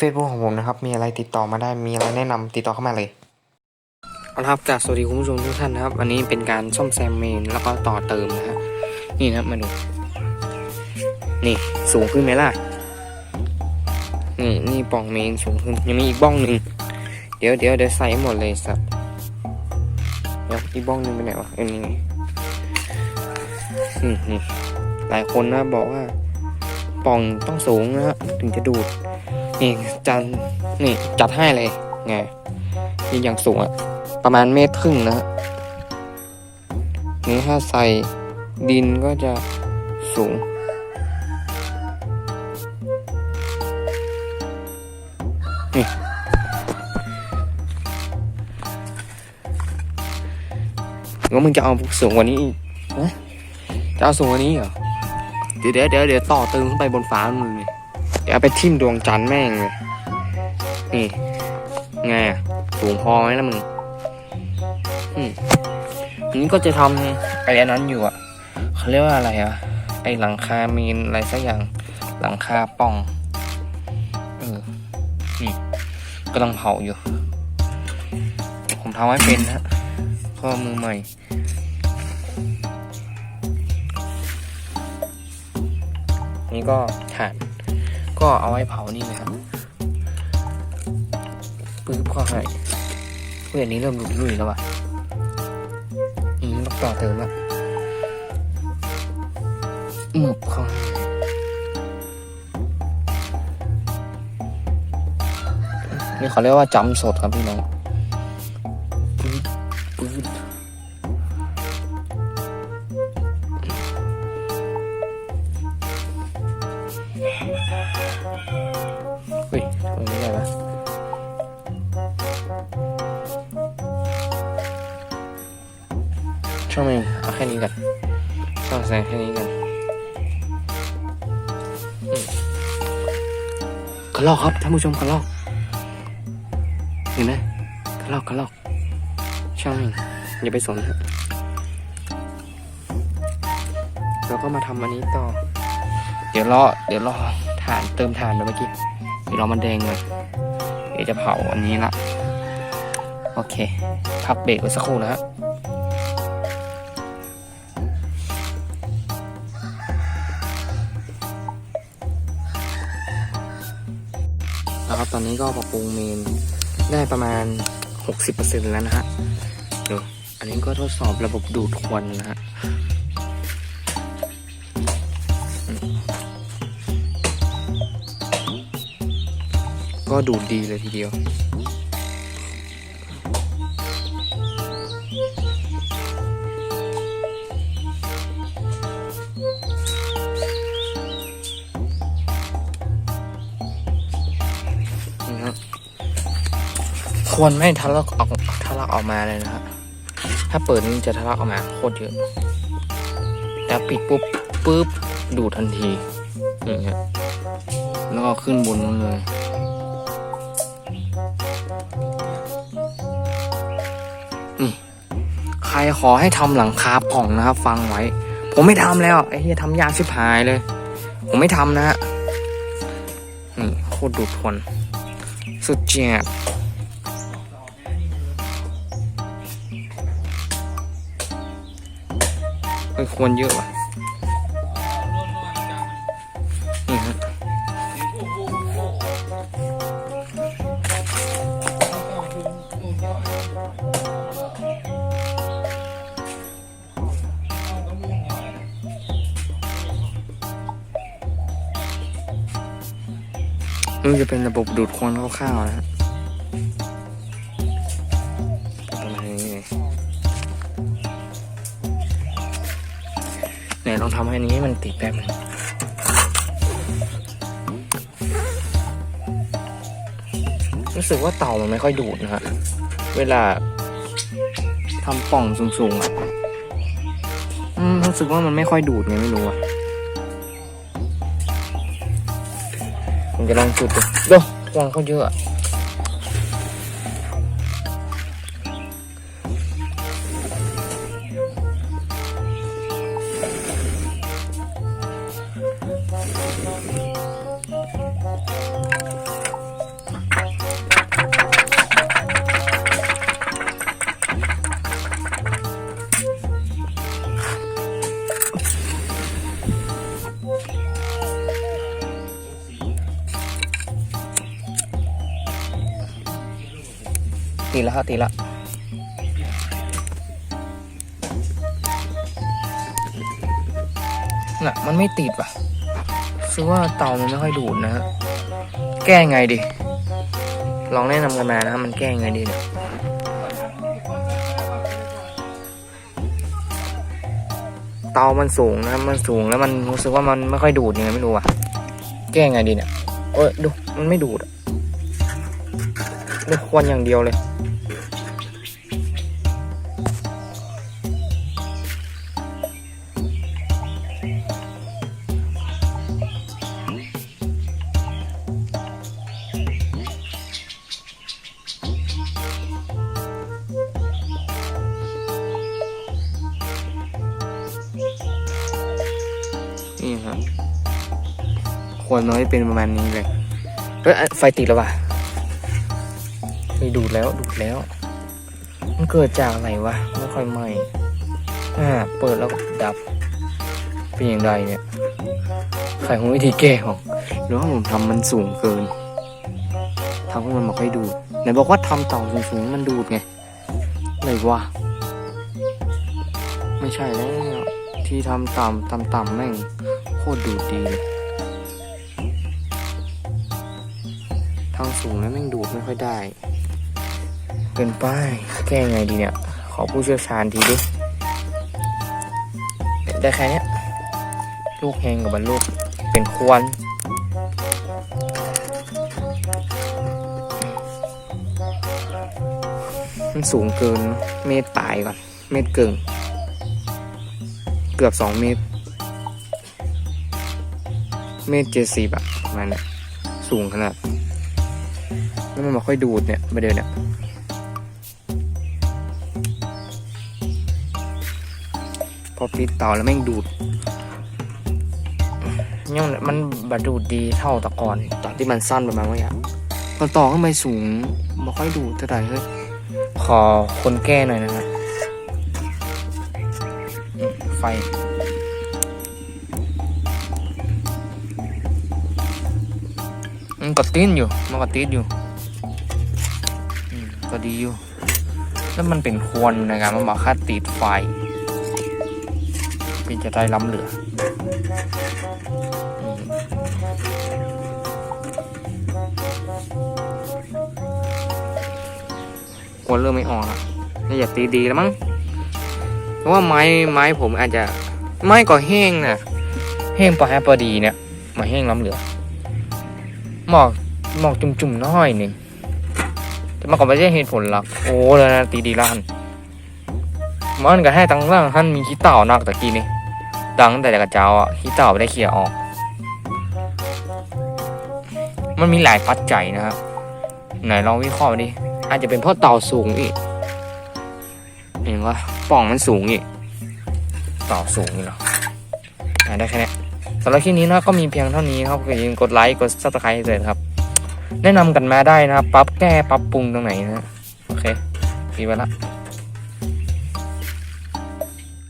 Facebook ของผมนะครับ มีอะไรติดต่อมาได้ มีอะไรแนะนำติดต่อเข้ามาเลยเอาละครับกาสวัสดีคุณผู้ชมทุกท่านนะครับ วันนี้เป็นการซ่อมแซมเมนแล้วก็ต่อเติมนะฮะ นี่นะครับมาดู นี่สูงขึ้นไหมล่ะ นี่นี่ป่องเมนสูงขึ้น ยังมีอีกบ้องหนึ่ง เดี๋ยวเดี๋ยวเดี๋ยวใส่หมดเลยสัตว์เดี๋ยวอีกบ้องหนึ่งไปไหนวะเอ็นนี่งอืมนี่หลายคนนะบอกว่าป่องต้องสูงนะฮะถึงจะดูด นี่จันนี่จัดให้เลยไงนี่อย่างสูงอะประมาณเมตรครึ่งนะฮะนี่ถ้าใส่ดินก็จะสูง นี่งั้นมึงจะเอาสูงกว่านี้อีกนะจะเอาสูงกว่านี้เหรอ เดี๋ยวเดี๋ยวเดี๋ยวเดี๋ยวต่อเติมขึ้นไปบนฟ้ามึงเลย เดี๋ยวเอาไปทิ่มดวงจันทร์แม่งเลย นี่ ไงอะ สูงพอไหมล่ะมึง อืมอันนี้ก็จะทำไอ้อันนั้นอยู่อะ เขาเรียกว่าอะไรอะ ไอ้หลังคามีนอะไรสักอย่าง หลังคาป่อง เออ นี่ก็ต้องเผาอยู่ ผมทำให้เป็นฮะเพราะมือใหม่นี่ก็ถ่าน ก็เอาไว้เผานี่นะครับปึ๊บเข้าให้เพื่อนนี้เริ่มหลุดลุ่ยแล้วว่ะอืมต้องต่อเติมละหมบเข้านี่เขาเรียกว่าจำสดครับพี่น้อง ช่างมันเอาแค่นี้กันช่างแซงแค่นี้กันกระลอกครับท่านผู้ชมกระลอกเห็นไหมกระลอกกระลอกช่างอย่าไปสนครับแล้วก็มาทำอันนี้ต่อ เดี๋ยวรอเดี๋ยวรอถ่านเติมถ่านไปเมื่อกี้เดี๋ยวรอมันแดงเลยเดี๋ยวจะเผาอันนี้ละโอเคพักเบรกไว้สักครู่นะฮะ นะครับ ตอนนี้ก็ปรับปรุงเมนได้ประมาณ 60%แล้วนะฮะดูอันนี้ก็ทดสอบระบบดูดควันนะฮะก็ดูดดีเลยทีเดียว ควรไม่ทะลักออกทะลักออกมาเลยนะฮะถ้าเปิดนี่จะทะลักออกมาโคตรเยอะแต่ปิดปุ๊บปุ๊บดูดทันทีอย่างเงี้ยแล้วก็ขึ้นบนนั้นเลยนี่ใครขอให้ทำหลังคาป่องนะครับ ฟังไว้ ผมไม่ทำแล้วไอ้เฮียทำยากชิบหายเลย ผมไม่ทำนะฮะนี่โคตรดูดทนสุดเจียด เฮ้ยควรเยอะว่ะนี่ฮะนี่จะเป็นระบบดูดควันคร่าวๆนะฮะ ลองทำให้นี้มันติดแป๊บนึงรู้สึกว่าเต่ามันไม่ค่อยดูดนะฮะ เวลาทำป่องสูงๆอะรู้สึกว่ามันไม่ค่อยดูดไงไม่รู้อะผมจะลองจุดดูดูวันเขาเยอะ ติดแล้วครับติดแล้วน่ะมันไม่ติดว่ะคือว่าเตามันไม่ค่อยดูดนะฮะแก้ไงดิลองแนะนำกันมานะมันแก้ไงดีเนี่ยเตามันสูงนะ มันสูงแล้วมันรู้สึกว่ามันไม่ค่อยดูดยังไงไม่รู้อะ แก้ไงดีเนี่ย เอ้ยดู มันไม่ดูดอะ ดูควันอย่างเดียวเลย นี่ครับควรน้อยเป็นประมาณนี้เลยเอ้ยไฟติดแล้วว่ะ ดูดแล้วดูดแล้ว มันเกิดจากอะไรวะไม่ค่อยไหม้อ่าเปิดแล้วก็ดับ เป็นอย่างไรเนี่ยใครคงวิธีแก้ของหรือว่าผมทำมันสูงเกินทำให้มันไม่ค่อยดูดไหนบอกว่าทำเต่าสูงๆมันดูดไงอะไรวะไม่ใช่แล้วที่ทำต่ำต่ำต่ำๆแม่งโคตรดูดดีทางสูงแล้วแม่งดูดไม่ค่อยได้ เกินไปแก้ไงดีเนี่ย ขอผู้เชี่ยวชาญทีดิ ได้แค่เนี้ยลูกแหงกับบรรลูกเป็นควนมันสูงเกินเมตรปลายก่อน เมตรเกิงเกือบสองเมตร เมตรเจ็ดสิบอะประมาณเนี้ยสูงขนาดแล้วมันมาค่อยดูดเนี่ยมาเดินเนี่ย พอปิดเตาแล้วแม่งดูดยังมันบดดูดดีเท่าแตะก่อนตอนที่มันสั้นประมาณว่าอย่างตอนต่อขึ้นไปสูงไม่ค่อยดูดเท่าไหร่เฮ้ยขอคนแก้หน่อยนะฮะอืมไฟมันก็ติดอยู่มันก็ติดอยู่อืมก็ดีอยู่ แล้วมันเป็นควนนะครับมันบอกค่าติดไฟ พี่จะได้ล้ำเหลืออืมควนเริ่มไม่ออกแล้วน่าจะตีดีแล้วมั้ง เพราะว่าไม้ไม้ผมอาจจะไม้ก็แห้งนะแห้งพอแฮปพอดีเนี่ยมาแห้งล้ำเหลือ หมอกหมอกจุ่มๆน้อยหนึ่งแต่มันก็ไม่ใช่เหตุผลหลัก โอ้แล้วนะตีดีล้านมันก็ให้ตังร่างท่านมีขี้เต่านักตะกี้นี่ ดังแต่กระเจ้าอะขี้เต่าไม่ได้เคลียร์ออก มันมีหลายปัจจัยนะครับ ไหนลองวิเคราะห์ดิ อาจจะเป็นเพราะเต่าสูงอีกเห็นว่าป่องมันสูงอีกเต่าสูงนี่เหรอได้แค่นี้สำหรับคลิปนี้นะก็มีเพียงเท่านี้ครับอย่าลืมกดไลค์กดซับสไครต์เลยครับ แนะนำกันมาได้นะครับปรับแก้ปรับปรุงตรงไหนนะ โอเคปีไปละ「